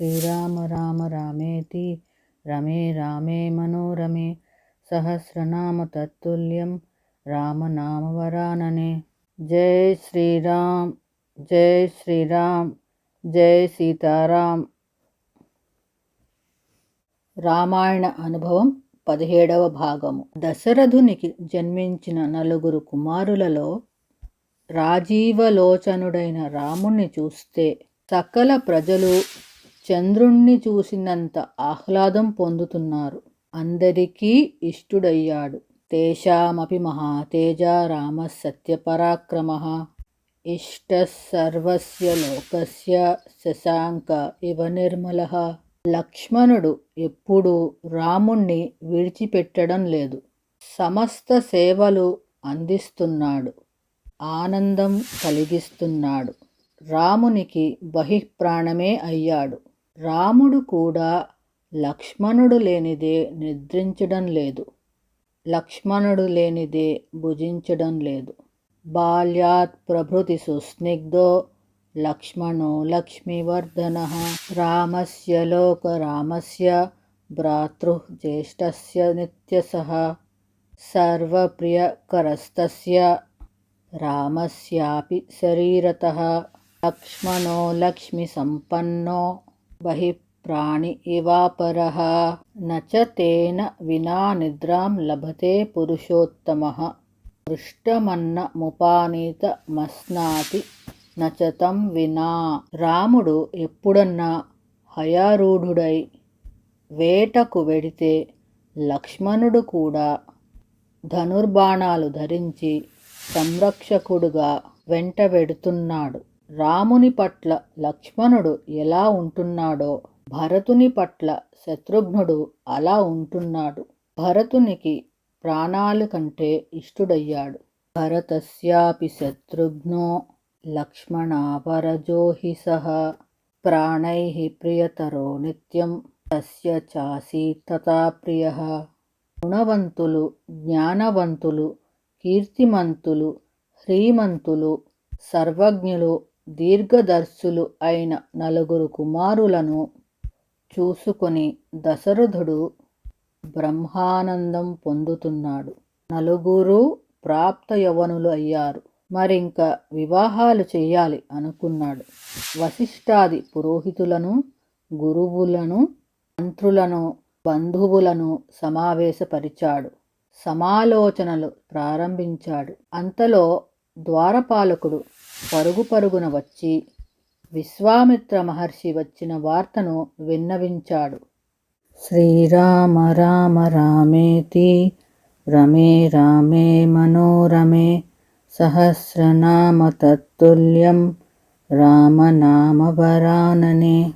శ్రీరామ రామ రామేతి రమే రామే మనోరమే సహస్రనామ తత్తుల్యం రామనామవరాననే జై శ్రీరామ్ జై శ్రీరామ్ జై సీతారాం రామాయణ అనుభవం పదిహేడవ భాగము. దశరథునికి జన్మించిన నలుగురు కుమారులలో రాజీవలోచనుడైన రాముణ్ణి చూస్తే సకల ప్రజలు చంద్రుణ్ణి చూసినంత ఆహ్లాదం పొందుతున్నారు. అందరికీ ఇష్టుడయ్యాడు. తేషామపి మహాతేజ రామ సత్యపరాక్రమ. ఇష్ట సర్వస్య లోకస్య శశాంక ఇవ నిర్మల. లక్ష్మణుడు ఎప్పుడూ రాముణ్ణి విడిచిపెట్టడం లేదు. సమస్త సేవలు అందిస్తున్నాడు. ఆనందం కలిగిస్తున్నాడు. రామునికి బహిఃప్రాణమే అయ్యాడు. రాముడు కూడా లక్ష్మణుడు లేనిదే నిద్రించడం లేదు. లక్ష్మణుడు లేనిదే భుజించడం లేదు. బాల్యాత్ ప్రభృతి సుస్నిగ్ధో లక్ష్మణో లక్ష్మీవర్ధన రామస్య లోక రామస్య భ్రాతృ జ్యేష్ఠస్య నిత్యసహ సర్వప్రియకరస్తస్య రామస్యాపి శరీరత లక్ష్మణో లక్ష్మిసంపన్నో బహిఃప్రాణి ఇవాపరः న చ వినా నిద్రాం లభతే పురుషోత్తమः పృష్టమన్నముపానీతమస్నాతి నచతం వినా రాముడు ఎప్పుడన్నా హయారూఢుడై వేటకు వెడితే లక్ష్మణుడు కూడా ధనుర్బాణాలు ధరించి సంరక్షకుడుగా వెంట వెడుతున్నాడు రాముని పట్ల లక్ష్మణుడు ఎలా ఉంటున్నాడో భరతుని పట్ల శత్రుఘ్నుడు అలా ఉంటున్నాడు. భరతునికి ప్రాణాలు కంటే ఇష్టుడయ్యాడు. భరతస్యాపి శత్రుఘ్నో లక్ష్మణాపరజో హి సహ ప్రాణై ప్రియతరో నిత్యం తస్య చాసీ తథా ప్రియ. గుణవంతులు జ్ఞానవంతులు కీర్తిమంతులు శ్రీమంతులు సర్వజ్ఞులు దీర్ఘదర్శులు అయిన నలుగురు కుమారులను చూసుకొని దశరథుడు బ్రహ్మానందం పొందుతున్నాడు. నలుగురు ప్రాప్త యవనులు అయ్యారు. మరింక వివాహాలు చేయాలి అనుకున్నాడు. వశిష్ఠాది పురోహితులను గురువులను మంత్రులను బంధువులను సమావేశపరిచాడు. సమాలోచనలు ప్రారంభించాడు. అంతలో ద్వారపాలకుడు పరుగు పరుగున వచ్చి విశ్వామిత్ర మహర్షి వచ్చిన వార్తను విన్నవించాడు. శ్రీరామ రామ రామేతి రమే రామే మనోరమే సహస్రనామ తత్తుల్యం రామనామవరాననే